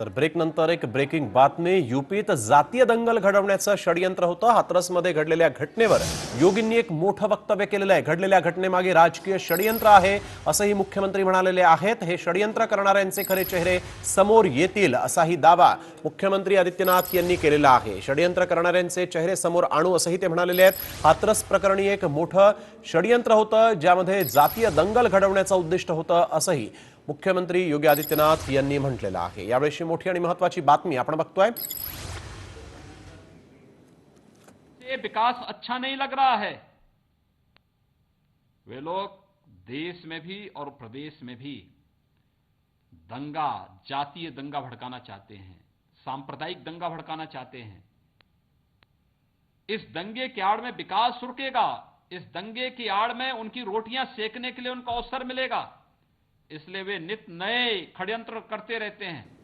तर ब्रेक नंतर एक ब्रेकिंग बातमी. युपीत जातीय दंगल घडवण्याचं षडयंत्र होतं. हातरसमध्ये घडलेल्या घटनेवर योगींनी एक मोठं वक्तव्य केलेलं आहे. घडलेल्या घटनेमागे राजकीय षडयंत्र आहे असंही मुख्यमंत्री म्हणालेले आहेत. हे षडयंत्र करणाऱ्यांचे खरे चेहरे समोर येतील असाही दावा मुख्यमंत्री आदित्यनाथ यांनी केलेला आहे. षडयंत्र करणाऱ्यांचे चेहरे समोर आणू असंही ते म्हणालेले आहेत. हातरस प्रकरणी एक मोठं षडयंत्र होतं ज्यामध्ये जातीय दंगल घडवण्याचं उद्दिष्ट होतं असंही मुख्यमंत्री योगी आदित्यनाथ यांनी म्हटलेलं आहे. यावेळेची मोठी आणि महत्वाची बातमी आपण बघतोय. विकास अच्छा नहीं लग रहा है। वे लोग देश में भी और प्रदेश में भी दंगा, जातीय दंगा भड़काना चाहते हैं, सांप्रदायिक दंगा भड़काना चाहते हैं। इस दंगे की आड़ में विकास रुकेगा, इस दंगे की आड़ में उनकी रोटियाँ सेकने के लिए उनको अवसर मिलेगा। इसलिए वे नित नए षड्यंत्र करते रहते हैं।